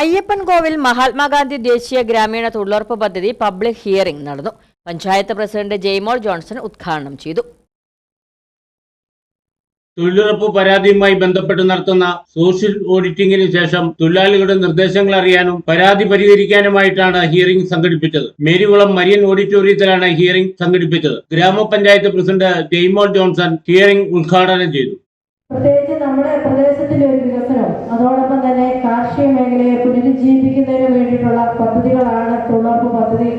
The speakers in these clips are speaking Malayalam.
അയ്യപ്പൻ കോവിൽ മഹാത്മാഗാന്ധി ദേശീയ ഗ്രാമീണ തൊഴിലുറപ്പ് പദ്ധതി പബ്ലിക് ഹിയറിംഗ് നടന്നു. പഞ്ചായത്ത് പ്രസിഡന്റ് ജെയ്മോൾ ജോൺസൺ ഉദ്ഘാടനം ചെയ്തു. തൊഴിലുറപ്പ് പരാതിയുമായി ബന്ധപ്പെട്ട് നടത്തുന്ന സോഷ്യൽ ഓഡിറ്റിംഗിന് ശേഷം തൊഴിലാളികളുടെ നിർദ്ദേശങ്ങൾ അറിയാനും പരാതി പരിഹരിക്കാനുമായിട്ടാണ് ഹിയറിംഗ് സംഘടിപ്പിച്ചത്. മേരികുളം മരിയൻ ഓഡിറ്റോറിയത്തിലാണ് ഹിയറിംഗ് സംഘടിപ്പിച്ചത്. ഗ്രാമപഞ്ചായത്ത് പ്രസിഡന്റ് ജെയ്മോൾ ജോൺസൺ ഹിയറിംഗ് ഉദ്ഘാടനം ചെയ്തു. പ്രത്യേകിച്ച് നമ്മുടെ പ്രദേശത്തിന്റെ ഒരു പുനരുജ്ജീവിപ്പിക്കുന്നതിന് വേണ്ടിയിട്ടുള്ള പദ്ധതികളാണ് തൊഴിലുറപ്പ് പദ്ധതി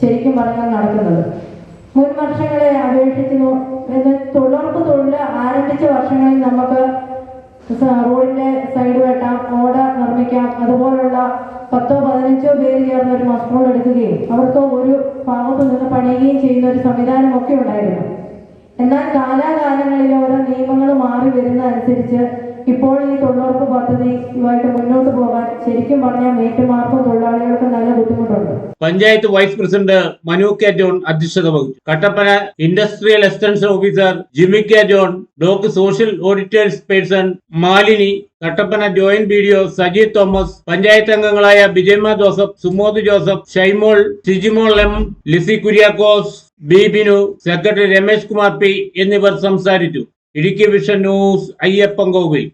ശരിക്കും പറഞ്ഞാൽ നടക്കുന്നത്. മുൻ വർഷങ്ങളെ അപേക്ഷിക്കുന്നു തൊഴിലുറപ്പ് തൊഴിൽ ആരംഭിച്ച വർഷങ്ങളിൽ നമുക്ക് റോഡിന്റെ സൈഡ് വെട്ടാം ഓട നിർമ്മിക്കാം അതുപോലുള്ള പത്തോ പതിനഞ്ചോ പേര് ചേർന്ന് ഒരു മസ്കോൾ എടുക്കുകയും അവർക്ക് ഒരു ഭാഗത്തു നിന്ന് പണിയുകയും ചെയ്യുന്ന ഒരു സംവിധാനമൊക്കെ ഉണ്ടായിരുന്നു. എന്നാൽ കാലാകാലങ്ങളിൽ ഓരോ നിയമങ്ങൾ മാറി വരുന്ന അനുസരിച്ച് ഇപ്പോൾ ഈ തൊഴിലുറപ്പ് പദ്ധതിയുമായിട്ട് മുന്നോട്ട് പോകാൻ ശരിക്കും പറഞ്ഞാൽ മേറ്റുമാർക്കും തൊഴിലാളികൾക്കും നല്ല ബുദ്ധിമുട്ടുണ്ട്. Panchayat vice president Manu K John അധ്യക്ഷത വഹിച്ചു. Kattappana industrial extension officer Jimi K John block social auditors person Malini Kattappana joint B D O Saji Thomas panchayat അംഗങ്ങളായ Bijayma Joseph Sumod Joseph Shymol Sijimol M Lissy Kuriakose B Binu secretary Ramesh Kumar P എന്നിവർ സംസാരിച്ചു. Idukki vision news Ayyappan Kovil.